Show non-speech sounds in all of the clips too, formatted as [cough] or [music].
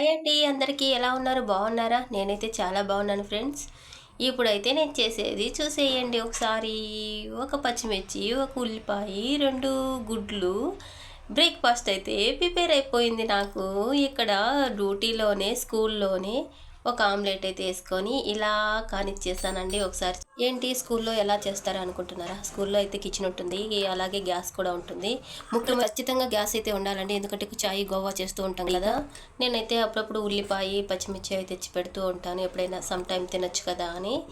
Hi అండి అందరికీ ఎలా ఉన్నారు? బాగున్నారా? నేనైతే చాలా బాగున్నాను ఫ్రెండ్స్. ఇప్పుడైతే నేను చేసేది చూసేయండి. ఒకసారి ఒక పచ్చిమిర్చి ఒక ఉల్లిపాయ రెండు గుడ్లు. బ్రేక్ఫాస్ట్ అయితే ప్రిపేర్ అయిపోయింది నాకు. ఇక్కడ డ్యూటీలోనే స్కూల్లోనే ఒక ఆమ్లెట్ అయితే వేసుకొని ఇలా కానిచ్చేసానండి ఒకసారి. ఏంటి స్కూల్లో ఎలా చేస్తారో అనుకుంటున్నారా? స్కూల్లో అయితే కిచెన్ ఉంటుంది అలాగే గ్యాస్ కూడా ఉంటుంది. ముఖ్యంగా ఖచ్చితంగా గ్యాస్ అయితే ఉండాలండి ఎందుకంటే చాయ్ గోవా చేస్తూ ఉంటాం కదా. నేనైతే అప్పుడప్పుడు ఉల్లిపాయ పచ్చిమిర్చి అయితే తెచ్చి పెడుతూ ఉంటాను ఎప్పుడైనా సమ్ టైం తినొచ్చు కదా అని.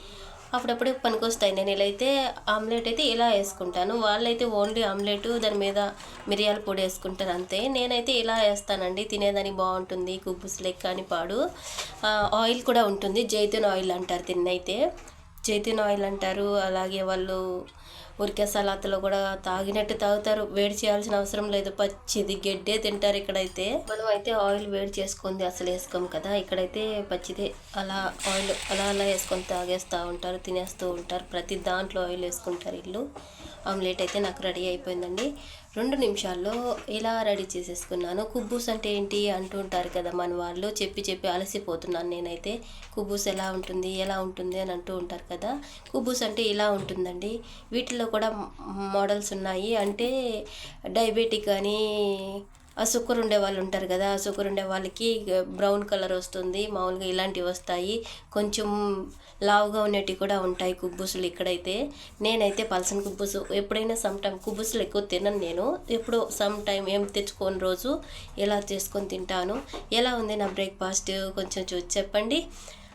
అప్పుడప్పుడు పనికొస్తాయి. నేను ఇలా అయితే ఆమ్లెట్ అయితే ఇలా వేసుకుంటాను. వాళ్ళైతే ఓన్లీ ఆమ్లెట్ దాని మీద మిరియాల పొడి వేసుకుంటారు అంతే. నేనైతే ఇలా వేస్తానండి. తినేదానికి బాగుంటుంది. కుబ్బుస్ లెక్క అని పాడు. ఆయిల్ కూడా ఉంటుంది. జైతున్ ఆయిల్ అంటారు తిన్నైతే చేతిన ఆయిల్ అంటారు. అలాగే వాళ్ళు ఉరికే సలాత్లో కూడా తాగినట్టు తాగుతారు. వేడి చేయాల్సిన అవసరం లేదు. పచ్చిది గడ్డే తింటారు ఇక్కడైతే. మనం అయితే ఆయిల్ వేడి చేసుకుంది అసలు వేసుకోం కదా. ఇక్కడైతే పచ్చిదే. అలా ఆయిల్ అలా అలా వేసుకొని తాగేస్తూ ఉంటారు తినేస్తూ ఉంటారు. ప్రతి దాంట్లో ఆయిల్ వేసుకుంటారు ఇల్లు. ఆమ్లెట్ అయితే నాకు రెడీ అయిపోయిందండి. రెండు నిమిషాల్లో ఇలా రెడీ చేసేసుకున్నాను? కుబ్బూస్ అంటే ఏంటి అంటూ ఉంటారు కదా మన వాళ్ళు. చెప్పి చెప్పి అలసిపోతున్నాను నేనైతే. కుబ్బూస్ ఎలా ఉంటుంది? ఎలా ఉంటుంది? అని అంటూ ఉంటారు కదా. కుబ్బూస్ అంటే ఇలా ఉంటుందండి. వీటిలో కూడా మోడల్స్ ఉన్నాయి. అంటే డయాబెటిక్ అని సుక్కర్ ఉండే వాళ్ళు ఉంటారు కదా ఆ సుక్కర్ ఉండే వాళ్ళకి బ్రౌన్ కలర్ వస్తుంది మామూలుగా ఇలాంటివి వస్తాయి. కొంచెం లావుగా ఉండేటివి కూడా ఉంటాయి కుబ్బుసులు ఇక్కడైతే. నేనైతే పలసన కుబ్బుసు ఎప్పుడైనా సమ్ టైం కుబ్బుసులు ఎక్కువ తినను నేను. ఎప్పుడో సమ్ టైం ఏం తెచ్చుకోని రోజు ఎలా చేసుకొని తింటాను. ఎలా ఉంది నా బ్రేక్ఫాస్ట్? కొంచెం చూసి చెప్పండి.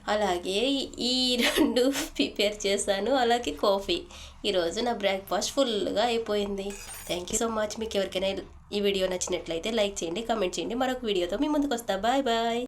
అలాగే ఈ రెండు [laughs] ప్రిపేర్ చేశాను అలాగే కాఫీ. ఈరోజు నా బ్రేక్ఫాస్ట్ ఫుల్గా అయిపోయింది. Thank you so much. మీకు ఎవరికైనా ఈ వీడియో నచ్చినట్లయితే లైక్ చేయండి కామెంట్ చేయండి. మరొక వీడియోతో మీ ముందుకు వస్తా. Bye bye.